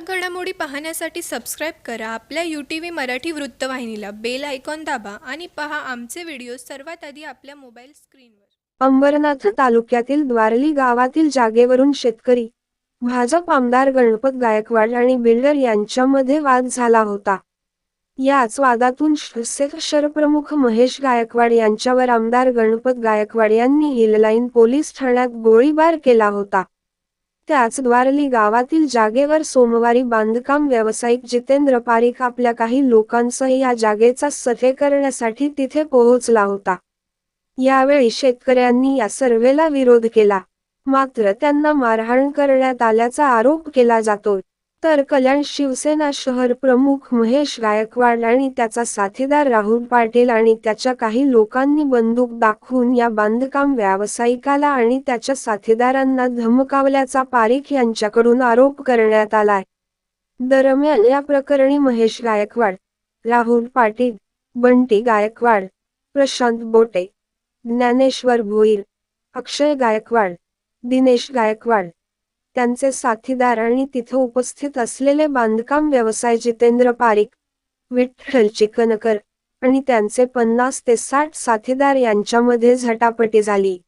ठळक घडामोडी पाहण्यासाठी सबस्क्राईब करा. आपल्या यू टी व्ही मराठी वृत्तवाहिनीला बेल आयकॉन दाबा आणि पहा आमचे व्हिडिओ सर्वात आधी आपल्या मोबाईल स्क्रीनवर अंबरनाथ तालुक्यातील द्वारली गावातील जागेवरून शेतकरी भाजप आमदार गणपत गायकवाड आणि बिल्डर यांच्यामध्ये वाद झाला होता. याच वादातून शहरप्रमुख महेश गायकवाड यांच्यावर आमदार गणपत गायकवाड यांनी हिललाईन पोलीस ठाण्यात गोळीबार केला होता. त्याच द्वारली गावातील जागेवर सोमवारी बांधकाम व्यावसायिक जितेंद्र पारिख आपल्या काही लोकांसह या जागेचा सफे करण्यासाठी तिथे पोहोचला होता. यावेळी शेतकऱ्यांनी या सर्वेला विरोध केला. मात्र त्यांना मारहाण करण्यात आल्याचा आरोप केला जातोय. तर कल्याण शिवसेना शहर प्रमुख महेश गायकवाड आणि त्याचा साथीदार राहुल पाटील आणि त्याच्या काही लोकांनी बंदूक दाखवून या बांधकाम व्यावसायिकाला आणि त्याच्या साथीदारांना धमकावल्याचा पारिख यांच्याकडून आरोप करण्यात आलाय दरम्यान या प्रकरणी महेश गायकवाड राहुल पाटील बंटी गायकवाड प्रशांत बोटे ज्ञानेश्वर भोईर अक्षय गायकवाड दिनेश गायकवाड त्यांचे साथीदार आणि तिथे उपस्थित असलेले बांधकाम व्यवसाय जितेंद्र पारिक विठ्ठल चिकनकर आणि त्यांचे पन्नास ते साठ साथीदार यांच्यामध्ये झटापटी झाली.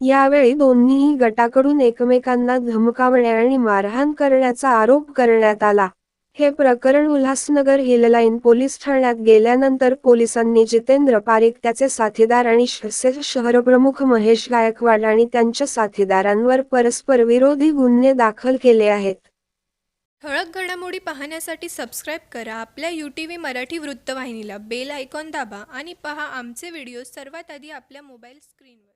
यावेळी दोन्हीही गटाकडून एकमेकांना धमकावणे आणि मारहाण करण्याचा आरोप करण्यात आला. हे प्रकरण उल्हासनगर हिललाईन पोलीस ठाण्यात गेल्यानंतर पोलिसांनी जितेंद्र पारिक त्याचे साथीदार आणि शहरप्रमुख महेश गायकवाड आणि त्यांच्या साथीदारांवर परस्पर विरोधी गुन्हे दाखल केले आहेत. ठळक घडामोडी पाहण्यासाठी सबस्क्राईब करा. आपल्या यू टी व्ही मराठी वृत्तवाहिनीला बेल आयकॉन दाबा आणि पहा आमचे व्हिडिओ सर्वात आधी आपल्या मोबाईल स्क्रीनवर.